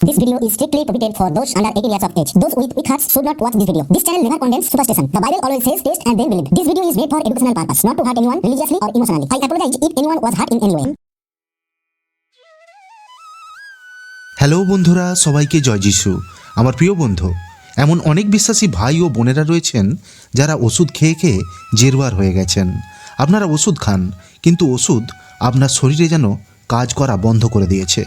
This video is strictly prohibited for those under 18 years of age. Those with weak hearts should not watch this video. This channel never condemns superstition. The Bible always says taste and then believe. This video is made for educational purpose, not to hurt anyone religiously or emotionally. I apologize if anyone was hurt in any way. Hello বন্ধুরা সবাইকে জয় যিশু আমার প্রিয় বন্ধু এমন অনেক বিশ্বাসী ভাই ও বোনেরা রয়েছেন যারা ওষুধ খেয়ে খেয়ে জেরবার হয়ে গেছেন আপনারা ওষুধ খান কিন্তু ওষুধ আপনার শরীরে যেন কাজ করা বন্ধ করে দিয়েছে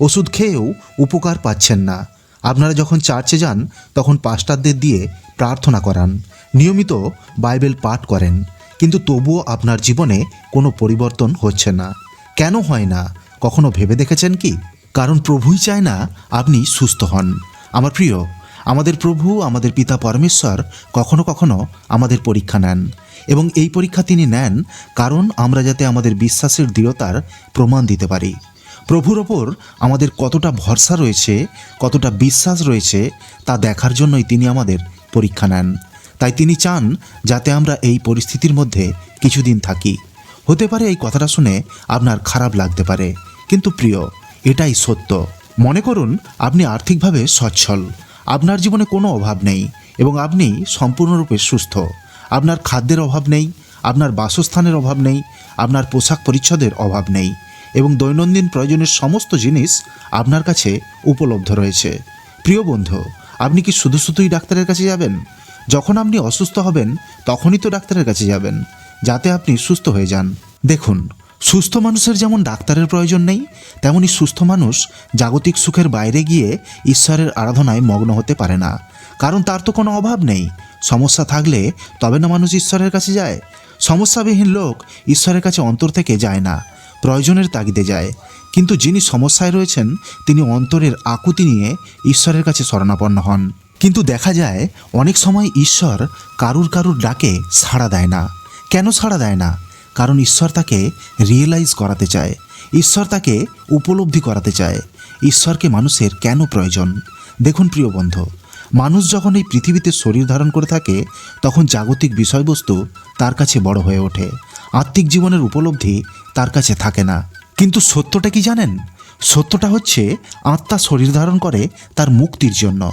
ওষুধ খেয়েও উপকার পাচ্ছেন না। আপনারা যখন চার্চে যান, তখন পাস্টারদের দিয়ে প্রার্থনা করান। নিয়মিত বাইবেল পাঠ করেন। কিন্তু তবুও আপনার জীবনে কোনো পরিবর্তন হচ্ছে না। কেন হয় না? কখনো ভেবে দেখেছেন কি? কারণ প্রভুই চায় না আপনি সুস্থ হন। আমার প্রিয়, আমাদের প্রভু, আমাদের পিতা পরমেশ্বর কখনো কখনো আমাদের পরীক্ষা নেন। এবং এই পরীক্ষা তিনি নেন কারণ আমরা যাতে আমাদের বিশ্বাসের দৃঢ়তার প্রমাণ দিতে পারি। প্রভুর ওপর আমাদের কতটা ভরসা রয়েছে, কতটা বিশ্বাস রয়েছে, তা দেখার জন্যই তিনি আমাদের পরীক্ষা নেন। তাই তিনি চান যাতে আমরা এই পরিস্থিতির মধ্যে কিছুদিন থাকি। হতে পারে এই কথাটা শুনে আপনার খারাপ লাগতে পারে, কিন্তু প্রিয়, এটাই সত্য। মনে করুন, আপনি আর্থিকভাবে সচ্ছল। আপনার জীবনে কোনো অভাব নেই এবং আপনি সম্পূর্ণরূপে সুস্থ। আপনার খাদ্যের অভাব নেই, আপনার বাসস্থানের অভাব নেই, আপনার পোশাক পরিচ্ছদের অভাব নেই। এবং দৈনন্দিন প্রয়োজনের সমস্ত জিনিস আপনার কাছে উপলব্ধ রয়েছে। প্রিয় বন্ধু, আপনি কি শুধু শুধুই ডাক্তারের কাছে যাবেন? যখন আপনি অসুস্থ হবেন, তখনই তো ডাক্তারের কাছে যাবেন, যাতে আপনি সুস্থ হয়ে যান। দেখুন, সুস্থ মানুষের যেমন ডাক্তারের প্রয়োজন নেই, তেমনি সুস্থ মানুষ জাগতিক সুখের বাইরে গিয়ে ঈশ্বরের আরাধনায় মগ্ন হতে পারে না। কারণ তার তো কোনো অভাব নেই। সমস্যা থাকলে তবে না মানুষ ঈশ্বরের কাছে যায়? সমস্যাবিহীন লোক ঈশ্বরের কাছে অন্তর থেকে যায় না। প্রয়োজনের তাগিদে যায়। কিন্তু যিনি সমস্যায় রয়েছেন, তিনি অন্তরের আকুতি নিয়ে ঈশ্বরের কাছে শরণাপন্ন হন। কিন্তু দেখা যায়, অনেক সময় ঈশ্বর কারুর কারুর ডাকে সাড়া দেয় না। কেন সাড়া দেয় না? কারণ ঈশ্বর তাকে রিয়েলাইজ করাতে চায়। ঈশ্বর তাকে উপলব্ধি করাতে চায়। ঈশ্বরকে মানুষের কেন প্রয়োজন? দেখুন প্রিয় বন্ধু, মানুষ যখন এই পৃথিবীতে শরীর ধারণ করে থাকে, তখন জাগতিক বিষয়বস্তু তার কাছে বড় হয়ে ওঠে। আত্মিক জীবনের উপলব্ধি তার কাছে থাকে না। কিন্তু সত্যটা কি জানেন? সত্যটা হচ্ছে আত্মা শরীর ধারণ করে তার মুক্তির জন্য।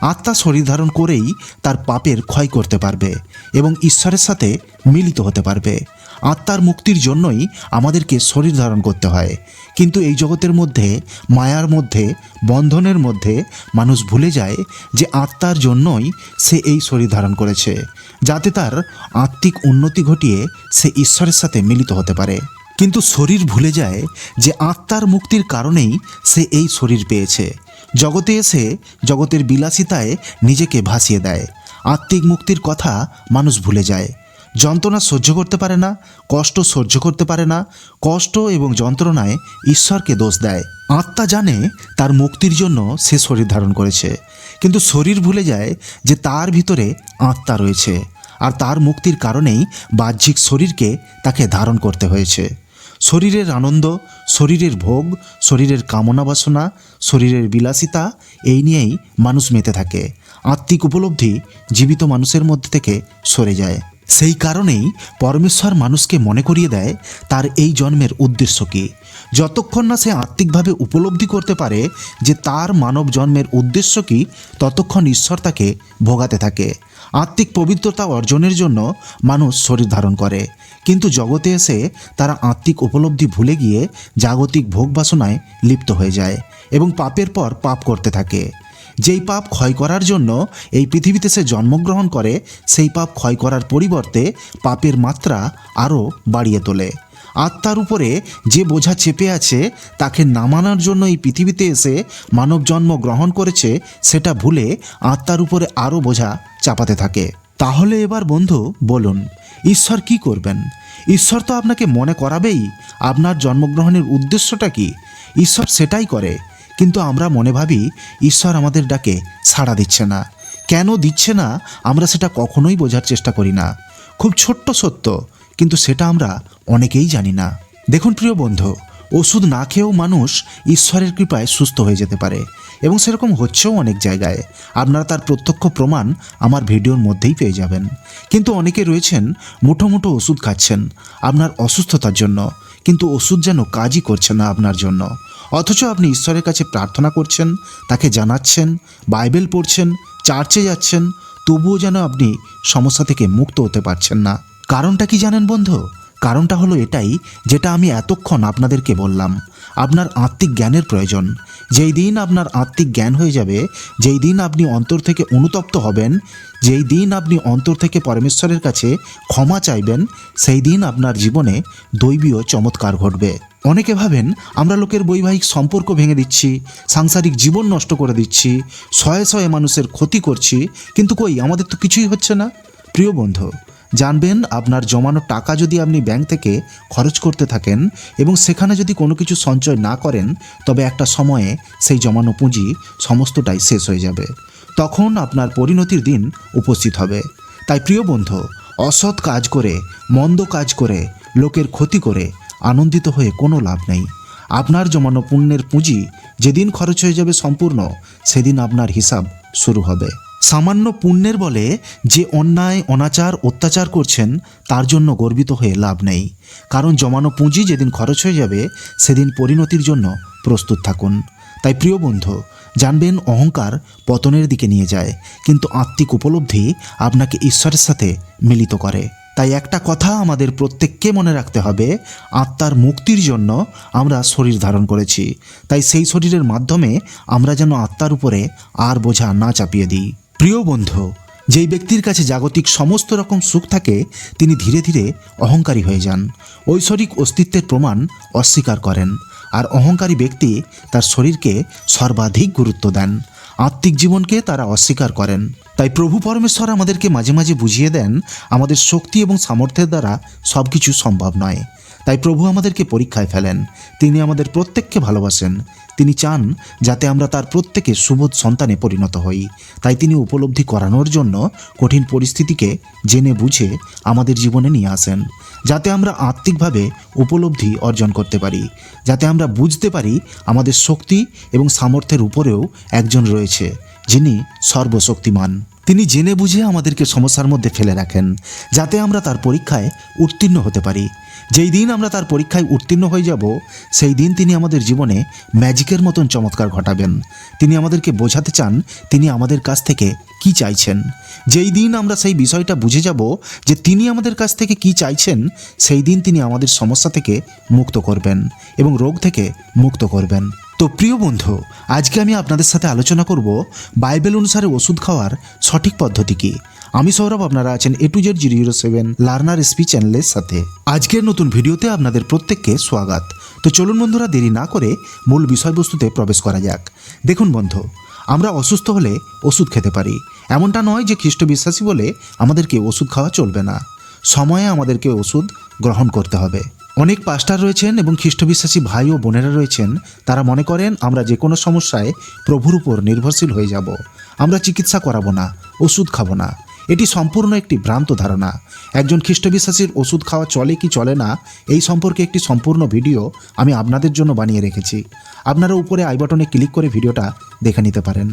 আত্মা শরীর ধারণ করেই তার পাপের ক্ষয় করতে পারবে এবং ঈশ্বরের সাথে মিলিত হতে পারবে। আত্মার মুক্তির জন্যই আমাদেরকে শরীর ধারণ করতে হয়। কিন্তু এই জগতের মধ্যে, মায়ার মধ্যে, বন্ধনের মধ্যে মানুষ ভুলে যায় যে আত্মার জন্যই সে এই শরীর ধারণ করেছে, যাতে তার আত্মিক উন্নতি ঘটিয়ে সে ঈশ্বরের সাথে মিলিত হতে পারে। কিন্তু শরীর ভুলে যায় যে আত্মার মুক্তির কারণেই সে এই শরীর পেয়েছে। জগতে এসে জগতের বিলাসিতায় নিজেকে ভাসিয়ে দেয়। আত্মিক মুক্তির কথা মানুষ ভুলে যায়। যন্ত্রণা সহ্য করতে পারে না, কষ্ট সহ্য করতে পারে না, কষ্ট এবং যন্ত্রণায় ঈশ্বরকে দোষ দেয়। আত্মা জানে তার মুক্তির জন্য সে শরীর ধারণ করেছে, কিন্তু শরীর ভুলে যায় যে তার ভিতরে আত্মা রয়েছে আর তার মুক্তির কারণেই বাহ্যিক শরীরকে তাকে ধারণ করতে হয়েছে। শরীরের আনন্দ, শরীরের ভোগ, শরীরের কামনা বাসনা, শরীরের বিলাসিতা, এই নিয়েই মানুষ মেতে থাকে। আত্মিক উপলব্ধি জীবিত মানুষের মধ্যে থেকে সরে যায়। সেই কারণেই পরমেশ্বর মানুষকে মনে করিয়ে দেয়, তার এই জন্মের উদ্দেশ্য কী? যতক্ষণ না সে আত্মিকভাবে উপলব্ধি করতে পারে যে তার মানব জন্মের উদ্দেশ্য কী, ততক্ষণ ঈশ্বর তাকে ভোগাতে থাকে। আত্মিক পবিত্রতা অর্জনের জন্য মানুষ শরীর ধারণ করে। কিন্তু জগতে এসে তারা আত্মিক উপলব্ধি ভুলে গিয়ে জাগতিক ভোগ বাসনায় লিপ্ত হয়ে যায় এবং পাপের পর পাপ করতে থাকে। যেই পাপ ক্ষয় করার জন্য এই পৃথিবীতে সে জন্মগ্রহণ করে, সেই পাপ ক্ষয় করার পরিবর্তে পাপের মাত্রা আরও বাড়িয়ে তোলে। আত্মার উপরে যে বোঝা চেপে আছে, তাকে নামানোর জন্য এই পৃথিবীতে এসে মানব জন্ম গ্রহণ করেছে, সেটা ভুলে আত্মার উপরে আরও বোঝা চাপাতে থাকে। তাহলে এবার বন্ধু, বলুন, ঈশ্বর কি করবেন? ঈশ্বর তো আপনাকে মনে করাবেই, আপনার জন্মগ্রহণের উদ্দেশ্যটা কি? ঈশ্বর সেটাই করে কিন্তু আমরা মনে ভাবি, ঈশ্বর আমাদের ডাকে সাড়া দিচ্ছে না। কেন দিচ্ছে না, আমরা সেটা কখনোই বোঝার চেষ্টা করি না। খুব ছোট্ট সত্য, কিন্তু সেটা আমরা অনেকেই জানি না। দেখুন প্রিয় বন্ধু, ওষুধ না খেয়েও মানুষ ঈশ্বরের কৃপায় সুস্থ হয়ে যেতে পারে। এবং সেরকম হচ্ছেও অনেক জায়গায়। আপনারা তার প্রত্যক্ষ প্রমাণ আমার ভিডিওর মধ্যেই পেয়ে যাবেন। কিন্তু অনেকে রয়েছেন, মুঠো মুঠো ওষুধ খাচ্ছেন আপনার অসুস্থতার জন্য। কিন্তু ওষুধ যেন কাজই করছে না আপনার জন্য। অথচ আপনি ঈশ্বরের কাছে প্রার্থনা করছেন, তাকে জানাচ্ছেন, বাইবেল পড়ছেন, চার্চে যাচ্ছেন, তবুও যেন আপনি সমস্যা থেকে মুক্ত হতে পারছেন না। কারণটা কি জানেন বন্ধু? কারণটা হলো এটাই, যেটা আমি এতক্ষণ আপনাদেরকে বললাম। আপনার আত্মিক জ্ঞানের প্রয়োজন। যেই দিন আপনার আত্মিক জ্ঞান হয়ে যাবে, যেই দিন আপনি অন্তর থেকে অনুতপ্ত হবেন, যেই দিন আপনি অন্তর থেকে পরমেশ্বরের কাছে ক্ষমা চাইবেন, সেই দিন আপনার জীবনে দৈবীয় চমৎকার ঘটবে। অনেকে ভাবেন, আমরা লোকের বৈবাহিক সম্পর্ক ভেঙে দিচ্ছি, সাংসারিক জীবন নষ্ট করে দিচ্ছি, শয়ে শয়ে মানুষের ক্ষতি করছি, কিন্তু কই, আমাদের তো কিছুই হচ্ছে না? প্রিয় বন্ধু জানবেন আপনার জমানো টাকা যদি আপনি ব্যাংক থেকে খরচ করতে থাকেন এবং সেখানে যদি কোনো কিছু সঞ্চয় না করেন, তবে একটা সময়ে সেই জমানো পুঁজি সমস্তটাই শেষ হয়ে যাবে। তখন আপনার পরিণতির দিন উপস্থিত হবে। তাই প্রিয় বন্ধু, অসৎ কাজ করে, মন্দ কাজ করে, লোকের ক্ষতি করে আনন্দিত হয়ে কোনো লাভ নেই। আপনার জমানো পুণ্যের পুঁজি যেদিন খরচ হয়ে যাবে সম্পূর্ণ, সেদিন আপনার হিসাব শুরু হবে। সামান্য পুণ্যের বলে যে অন্যায়, অনাচার, অত্যাচার করছেন, তার জন্য গর্বিত হয়ে লাভ নেই। কারণ জমানো পুঁজি যেদিন খরচ হয়ে যাবে, সেদিন পরিণতির জন্য প্রস্তুত থাকুন। তাই প্রিয় বন্ধু, জানবেন অহংকার পতনের দিকে নিয়ে যায়, কিন্তু আত্মিক উপলব্ধি আপনাকে ঈশ্বরের সাথে মিলিত করে। তাই একটা কথা আমাদের প্রত্যেককে মনে রাখতে হবে, আত্মার মুক্তির জন্য আমরা শরীর ধারণ করেছি। তাই সেই শরীরের মাধ্যমে আমরা যেন আত্মার উপরে আর বোঝা না চাপিয়ে দিই। প্রিয় বন্ধু, যেই ব্যক্তির কাছে জাগতিক সমস্ত রকম সুখ থাকে, তিনি ধীরে ধীরে অহংকারী হয়ে যান। ঐশ্বরিক অস্তিত্বের প্রমাণ অস্বীকার করেন আর অহংকারী ব্যক্তি তার শরীরকে সর্বাধিক গুরুত্ব দেন। আত্মিক জীবনকে তারা অস্বীকার করেন। তাই প্রভু পরমেশ্বর আমাদেরকে মাঝে মাঝে বুঝিয়ে দেন, আমাদের শক্তি এবং সামর্থ্যের দ্বারা সব কিছু সম্ভব নয়। তাই প্রভু আমাদেরকে পরীক্ষায় ফেলেন। তিনি আমাদের প্রত্যেককে ভালোবাসেন। তিনি চান যাতে আমরা তার প্রত্যেকে সুবোধ সন্তানে পরিণত হই। তাই তিনি উপলব্ধি করানোর জন্য কঠিন পরিস্থিতিকে জেনে বুঝে আমাদের জীবনে নিয়ে আসেন, যাতে আমরা আত্মিকভাবে উপলব্ধি অর্জন করতে পারি, যাতে আমরা বুঝতে পারি আমাদের শক্তি এবং সামর্থ্যের উপরেও একজন রয়েছে। যিনি সর্বশক্তিমান, তিনি জেনে বুঝে আমাদেরকে সমস্যার মধ্যে ফেলে রাখেন, যাতে আমরা তার পরীক্ষায় উত্তীর্ণ হতে পারি। যেই দিন আমরা তার পরীক্ষায় উত্তীর্ণ হয়ে যাব, সেই দিন তিনি আমাদের জীবনে ম্যাজিকের মতন চমৎকার ঘটাবেন। তিনি আমাদেরকে বোঝাতে চান তিনি আমাদের কাছ থেকে কি চাইছেন। যেই দিন আমরা সেই বিষয়টা বুঝে যাব যে তিনি আমাদের কাছ থেকে কি চাইছেন, সেই দিন তিনি আমাদের সমস্যা থেকে মুক্ত করবেন এবং রোগ থেকে মুক্ত করবেন। তো প্রিয় বন্ধু, আজকে আমি আপনাদের সাথে আলোচনা করব বাইবেল অনুসারে ওষুধ খাওয়ার সঠিক পদ্ধতি কি। আমি সৌরভ, আপনারা আছেন A to Z zero seven learner SP চ্যানেলের সাথে। আজকের নতুন ভিডিওতে আপনাদের প্রত্যেককে স্বাগত। তো চলুন বন্ধুরা, দেরি না করে মূল বিষয়বস্তুতে প্রবেশ করা যাক। দেখুন বন্ধু, আমরা অসুস্থ হলে ওষুধ খেতে পারি। এমনটা নয় যে খ্রিস্ট বিশ্বাসী বলে আমাদেরকে ওষুধ খাওয়া চলবে না। সময়ে আমাদেরকে ওষুধ গ্রহণ করতে হবে। অনেক পাস্টার রয়েছেন এবং খ্রিস্টবিশ্বাসী ভাই ও বোনেরা রয়েছেন। তারা মনে করেন, আমরা যে কোনো সমস্যায় প্রভুর উপর নির্ভরশীল হয়ে যাব। আমরা চিকিৎসা করাবো না, ওষুধ খাব না। এটি সম্পূর্ণ একটি ভ্রান্ত ধারণা। একজন খ্রিস্টবিশ্বাসীর ওষুধ খাওয়া চলে কি চলে না, এই সম্পর্কে একটি সম্পূর্ণ ভিডিও আমি আপনাদের জন্য বানিয়ে রেখেছি। আপনারা উপরে আই বাটনে ক্লিক করে ভিডিওটা দেখে নিতে পারেন।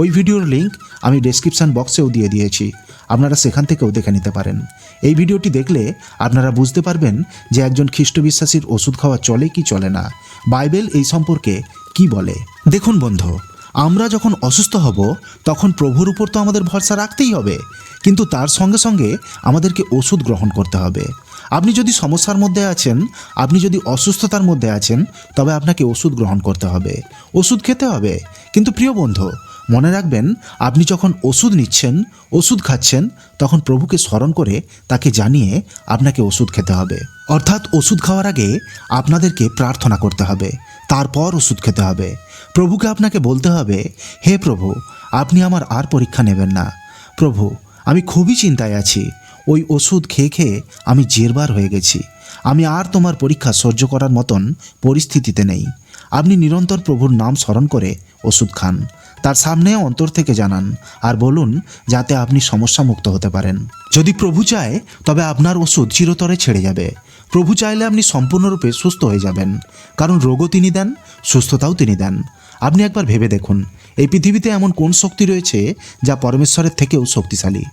ওই ভিডিওর লিঙ্ক আমি ডেসক্রিপশন বক্সেও দিয়ে দিয়েছি। আপনারা সেখান থেকেও দেখে নিতে পারেন। এই ভিডিওটি দেখলে আপনারা বুঝতে পারবেন যে একজন খ্রিস্ট বিশ্বাসীর ওষুধ খাওয়া চলে কি চলে না। বাইবেল এই সম্পর্কে কি বলে? দেখুন বন্ধু, আমরা যখন অসুস্থ হব, তখন প্রভুর উপর তো আমাদের ভরসা রাখতেই হবে। কিন্তু তার সঙ্গে সঙ্গে আমাদেরকে ওষুধ গ্রহণ করতে হবে। আপনি যদি সমস্যার মধ্যে আছেন, আপনি যদি অসুস্থতার মধ্যে আছেন, তবে আপনাকে ওষুধ গ্রহণ করতে হবে। ওষুধ খেতে হবে। কিন্তু প্রিয় বন্ধু মনে রাখবেন, আপনি যখন ওষুধ নিচ্ছেন, ওষুধ খাচ্ছেন, তখন প্রভুকে স্মরণ করে তাকে জানিয়ে আপনাকে ওষুধ খেতে হবে। অর্থাৎ ওষুধ খাওয়ার আগে আপনাদেরকে প্রার্থনা করতে হবে, তারপর ওষুধ খেতে হবে। প্রভুকে আপনাকে বলতে হবে, হে প্রভু, আপনি আমার আর পরীক্ষা নেবেন না। প্রভু, আমি খুবই চিন্তায় আছি। ওই ওষুধ খেয়ে খেয়ে আমি জেরবার হয়ে গেছি। আমি আর তোমার পরীক্ষা সহ্য করার মতন পরিস্থিতিতে নেই। আপনি নিরন্তর প্রভুর নাম স্মরণ করে ওষুধ খান। তার সামনে অন্তর থেকে জানান আর বলুন যাতে আপনি সমস্যা মুক্ত হতে পারেন। যদি প্রভু চায়, তবে আপনার ওষুধ চিরতরে ছেড়ে যাবে। প্রভু চাইলে আপনি সম্পূর্ণরূপে সুস্থ হয়ে যাবেন। কারণ রোগও তিনি দেন, সুস্থতাও তিনি দেন। আপনি একবার ভেবে দেখুন, এই পৃথিবীতে এমন কোন শক্তি রয়েছে যা পরমেশ্বরের থেকেও শক্তিশালী?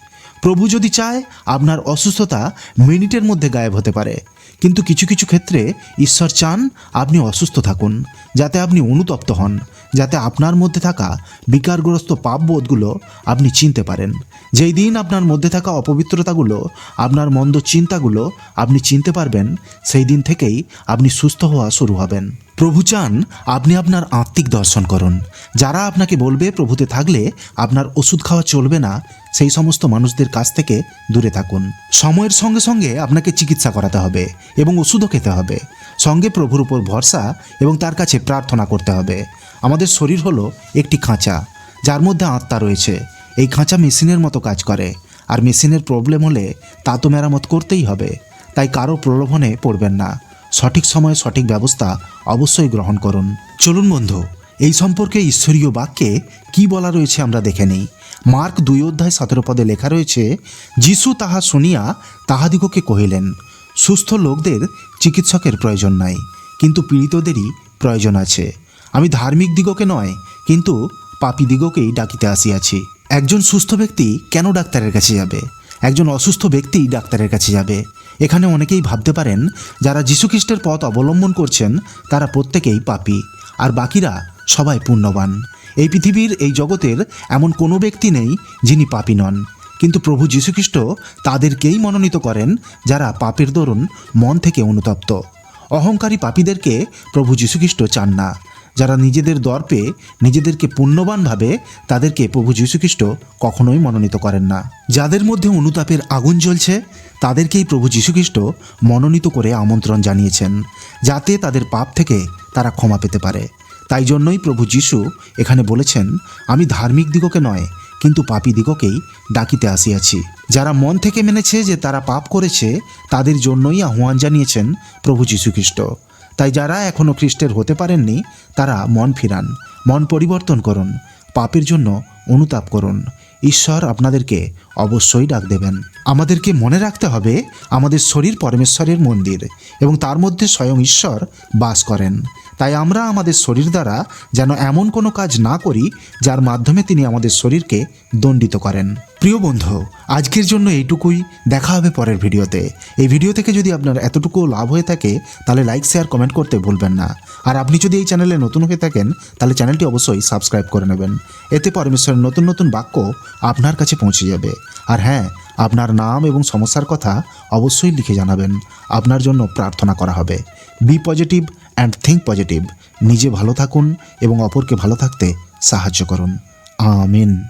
প্রভু যদি চায়, আপনার অসুস্থতা মিনিটের মধ্যে গায়েব হতে পারে। কিন্তু কিছু কিছু ক্ষেত্রে ঈশ্বর চান আপনি অসুস্থ থাকুন, যাতে আপনি অনুতপ্ত হন, যাতে আপনার মধ্যে থাকা বিকারগ্রস্ত পাপবোধগুলো আপনি চিনতে পারেন। যেই দিন আপনার মধ্যে থাকা অপবিত্রতাগুলো, আপনার মন্দ চিন্তাগুলো আপনি চিনতে পারবেন, সেই দিন থেকেই আপনি সুস্থ হওয়া শুরু হবেন। প্রভু চান আপনি আপনার আত্মিক দর্শন করুন। যারা আপনাকে বলবে প্রভুতে থাকলে আপনার ওষুধ খাওয়া চলবে না, সেই সমস্ত মানুষদের কাছ থেকে দূরে থাকুন। সময়ের সঙ্গে সঙ্গে আপনাকে চিকিৎসা করাতে হবে এবং ওষুধও খেতে হবে। সঙ্গে প্রভুর উপর ভরসা এবং তার কাছে প্রার্থনা করতে হবে। আমাদের শরীর হলো একটি খাঁচা, যার মধ্যে আত্মা রয়েছে। এই খাঁচা মেশিনের মতো কাজ করে। আর মেশিনের প্রবলেম হলে তা তো মেরামত করতেই হবে। তাই কারও প্রলোভনে পড়বেন না। সঠিক সময়ে সঠিক ব্যবস্থা অবশ্যই গ্রহণ করুন। চলুন বন্ধু, এই সম্পর্কে ঈশ্বরীয় বাক্যে কি বলা রয়েছে আমরা দেখে নিই। মার্ক দুই অধ্যায় সতেরো পদে লেখা রয়েছে, যিশু তাহা শুনিয়া তাহাদিগকে কহিলেন, সুস্থ লোকদের চিকিৎসকের প্রয়োজন নাই, কিন্তু পীড়িতদেরই প্রয়োজন আছে। আমি ধার্মিক দিগকে নয়, কিন্তু পাপী দিগকেই ডাকিতে আসিয়াছি। একজন সুস্থ ব্যক্তি কেন ডাক্তারের কাছে যাবে? একজন অসুস্থ ব্যক্তি ডাক্তারের কাছে যাবে। এখানে অনেকেই ভাবতে পারেন, যারা যীশুখ্রিস্টের পথ অবলম্বন করছেন, তারা প্রত্যেকেই পাপী, আর বাকিরা সবাই পুণ্যবান। এই পৃথিবীর, এই জগতের এমন কোনো ব্যক্তি নেই যিনি পাপী নন। কিন্তু প্রভু যীশুখ্রিস্ট তাদেরকেই মনোনীত করেন, যারা পাপের দরুন মন থেকে অনুতপ্ত। অহংকারী পাপীদেরকে প্রভু যীশুখ্রিস্ট চান না। যারা নিজেদের দর্পে নিজেদেরকে পুণ্যবান ভাবে তাদেরকে প্রভু যীশুখ্রিস্ট কখনোই মনোনীত করেন না। যাদের মধ্যে অনুতাপের আগুন জ্বলছে, তাদেরকেই প্রভু যীশুখ্রিস্ট মনোনীত করে আমন্ত্রণ জানিয়েছেন, যাতে তাদের পাপ থেকে তারা ক্ষমা পেতে পারে। তাই জন্যই প্রভু যীশু এখানে বলেছেন, আমি ধার্মিক দিগকে নয়, কিন্তু পাপী দিগকেই ডাকিতে আসিয়াছি। যারা মন থেকে মেনেছে যে তারা পাপ করেছে, তাদের জন্যই আহ্বান জানিয়েছেন প্রভু যীশুখ্রিস্ট। তাই যারা এখনও খ্রিস্টের হতে পারেননি, তারা মন ফিরান, মন পরিবর্তন করুন, পাপের জন্য অনুতাপ করুন। ঈশ্বর আপনাদেরকে অবশ্যই ডাক দেবেন। আমাদেরকে মনে রাখতে হবে, আমাদের শরীর পরমেশ্বরের মন্দির এবং তার মধ্যে স্বয়ং ঈশ্বর বাস করেন। তাই আমরা আমাদের শরীর দ্বারা যেন এমন কোনো কাজ না করি, যার মাধ্যমে তিনি আমাদের শরীরকে দণ্ডিত করেন। প্রিয় বন্ধু, আজকের জন্য এইটুকুই। দেখা হবে পরের ভিডিওতে। এই ভিডিও থেকে যদি আপনার এতটুকু লাভ হয়ে থাকে, তাহলে লাইক, শেয়ার, কমেন্ট করতে ভুলবেন না। আর আপনি যদি এই চ্যানেলে নতুন হয়ে থাকেন, তাহলে চ্যানেলটি অবশ্যই সাবস্ক্রাইব করে নেবেন। এতে পরমেশ্বরের নতুন নতুন বাক্য আপনার কাছে পৌঁছে যাবে। আর হ্যাঁ আপনার নাম এবং সমস্যার কথা অবশ্যই লিখে জানাবেন। আপনার জন্য প্রার্থনা করা হবে। Be positive and think positive নিজে ভালো থাকুন এবং অপরকে ভালো থাকতে সাহায্য করুন। আমিন।